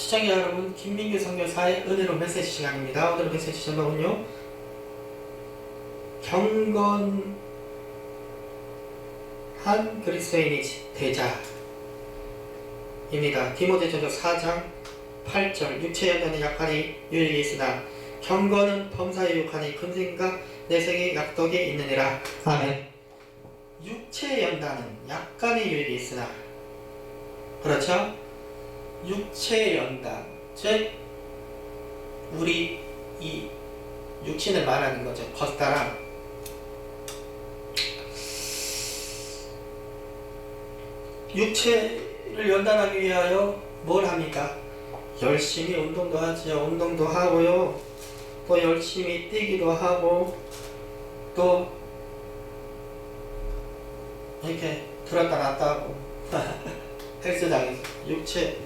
시청자 여러분, 김민규 선교사의 은혜로 메시지 시간입니다. 오늘 메시지 제목은요. 경건한 그리스도인이 되자 입니다. 디모데전서 4장 8절 육체 연단은 약간의 유익이 있으나 경건은 범사에 육하니 금생과 내생의 약덕이 있느니라. 아멘. 육체 연단은 약간의 유익이 있으나 그렇죠? 육체 연단 즉 우리 이 육신을 말하는 거죠. 겉사람 육체를 연단하기 위하여 뭘 합니까? 열심히 운동도 하지요. 운동도 하고요. 또 열심히 뛰기도 하고 또 이렇게 들었다 놨다 하고 헬스장에서 육체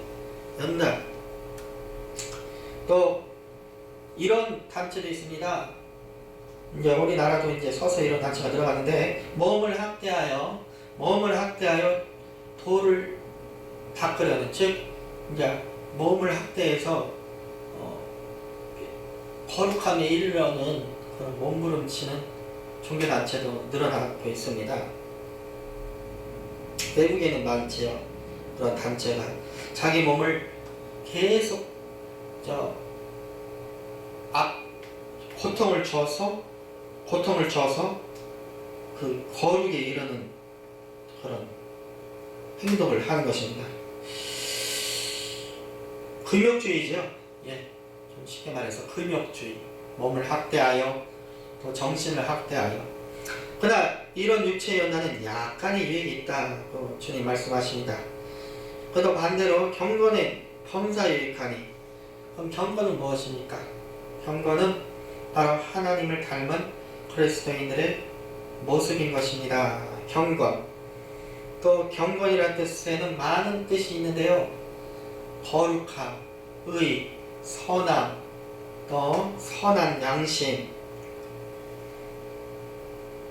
연단 또 이런 단체도 있습니다. 이제 우리나라도 이제 서서 이런 단체가 들어가는데 몸을 학대하여 몸을 학대하여 돌을 닦으려는 즉 이제 몸을 학대해서 어, 거룩함에 이르려는 그런 몸부림치는 종교 단체도 늘어나고 있습니다. 외국에는 많지요. 그런 단체가 자기 몸을 계속 저앞 고통을 줘서 고통을 줘서 그 거룩에 이르는 그런 행동을 하는 것입니다. 금욕주의죠. 예, 좀 쉽게 말해서 금욕주의. 몸을 학대하여 또 정신을 학대하여. 그러나 이런 육체의 연단은 약간의 유익이 있다고 주님 말씀하십니다. 그도 반대로 경건의 유익하니 그럼 경건은 무엇입니까? 경건은 바로 하나님을 닮은 그리스도인들의 모습인 것입니다. 경건. 또 경건이라는 뜻에는 많은 뜻이 있는데요. 거룩함, 의, 선함, 또 선한 양심,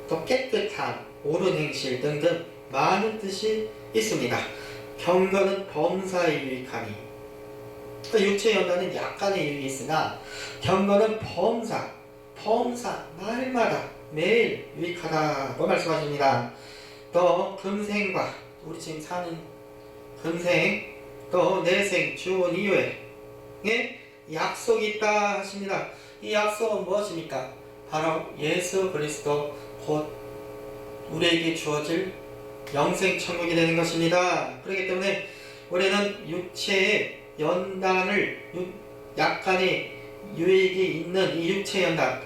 또 깨끗함, 옳은 행실 등등 많은 뜻이 있습니다. 경건은 범사에 유익하니 그 육체 연단은 약간의 유익이 있으나 경건은 범사, 범사 날마다 매일 유익하다고 말씀하십니다. 또 금생과 우리 지금 사는 금생 또 내생 주원 이후에 예? 약속이 있다 하십니다. 이 약속은 무엇입니까? 바로 예수 그리스도 곧 우리에게 주어질 영생 천국이 되는 것입니다. 그렇기 때문에 우리는 육체의 연단을 약간의 유익이 있는 이 육체 연단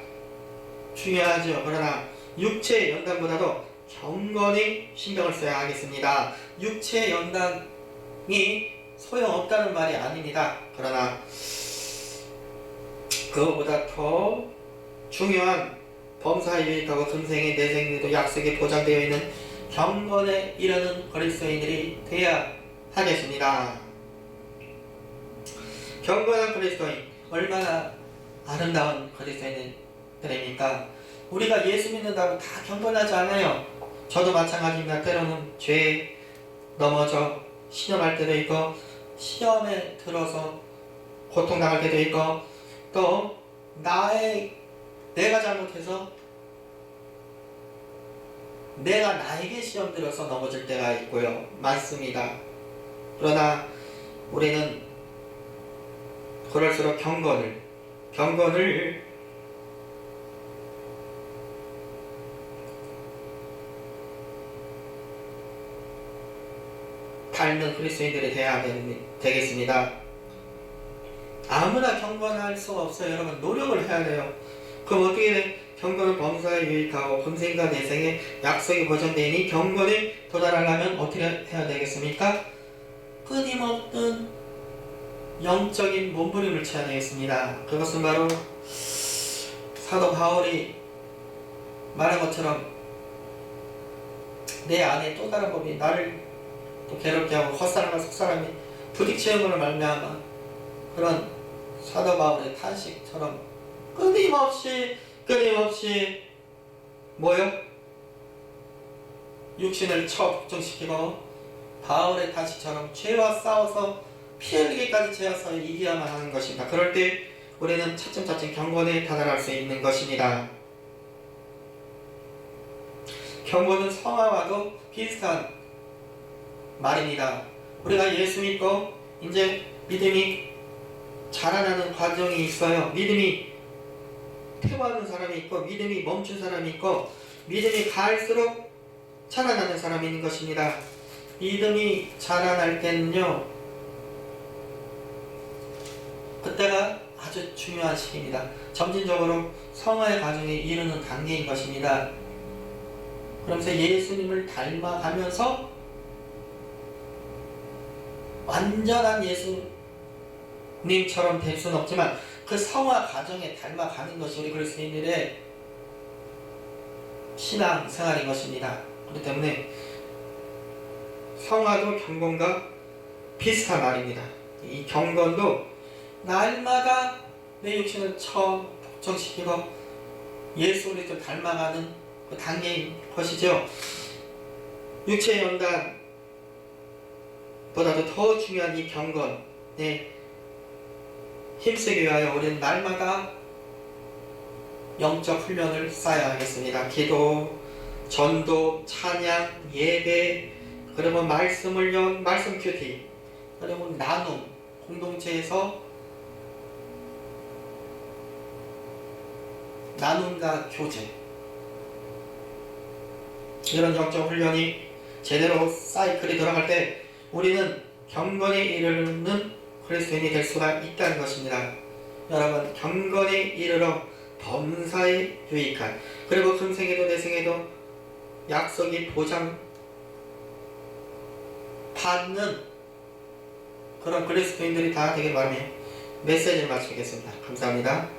중요하죠. 그러나 육체 연단보다도 경건히 신경을 써야 하겠습니다. 육체 연단이 소용없다는 말이 아닙니다. 그러나 그거보다 더 중요한 범사에 유익하고 금생의 내생에도 약속이 보장되어 있는 경건에 이르는 그리스도인들이 되어야 하겠습니다. 경건한 그리스도인 얼마나 아름다운 그리스도인들입니까? 우리가 예수 믿는다고 다 경건하지 않아요. 저도 마찬가지입니다. 때로는 죄에 넘어져 신음할 때도 있고 시험에 들어서 고통 당할 때도 있고 또 나의 내가 잘못해서 내가 나에게 시험 들어서 넘어질 때가 있고요. 많습니다. 그러나 우리는 그럴수록 경건을 경건을 닮는 그리스도인들이 되어야 되겠습니다. 아무나 경건할 수가 없어요. 여러분 노력을 해야 돼요. 그럼 어떻게 돼? 경건은 범사에 유익하고 금생과 내생에 약속이 보존되니 경건에 도달하려면 어떻게 해야 되겠습니까? 끊임없는 영적인 몸부림을 쳐야 되겠습니다. 그것은 바로 사도 바울이 말한 것처럼 내 안에 또 다른 법이 나를 또 괴롭게 하고 헛사람과 속사람이 부딪히는 것을 말미암아 그런 사도 바울의 탄식처럼 끊임없이 끊임없이 뭐요? 육신을 쳐 걱정시키고 바울의 탄식처럼 죄와 싸워서 피 흘리기까지 채워서 이겨야만 하는 것입니다. 그럴 때 우리는 차츰차츰 경건에 다다를 수 있는 것입니다. 경건은 성화와도 비슷한 말입니다. 우리가 예수 믿고 이제 믿음이 자라나는 과정이 있어요. 믿음이 퇴보하는 사람이 있고 믿음이 멈춘 사람이 있고 믿음이 갈수록 자라나는 사람이 있는 것입니다. 믿음이 자라날 때는요. 그때가 아주 중요한 시기입니다. 점진적으로 성화의 과정에 이르는 단계인 것입니다. 그러면서 예수님을 닮아가면서 완전한 예수님처럼 될 수는 없지만 그 성화 과정에 닮아가는 것이 우리 그리스도인들의 신앙 생활인 것입니다. 그렇기 때문에 성화도 경건과 비슷한 말입니다. 이 경건도 날마다 내 육신을 처 복종시키고 예수 그리스도 닮아가는 그 단계인 것이죠. 육체 연단보다도 더 중요한 이 경건에 힘쓰기 위하여 우리는 날마다 영적 훈련을 쌓아야 하겠습니다. 기도, 전도, 찬양, 예배, 그리고 말씀 훈련, 말씀 큐티, 그리고 나눔, 공동체에서 나눔과 교제 이런 영적 훈련이 제대로 사이클이 돌아갈 때 우리는 경건에 이르는 그리스도인이 될 수가 있다는 것입니다. 여러분 경건에 이르러 범사에 유익한 그리고 금생에도 내생에도 약속이 보장 받는 그런 그리스도인들이 다 되길 바라며 메시지를 마치겠습니다. 감사합니다.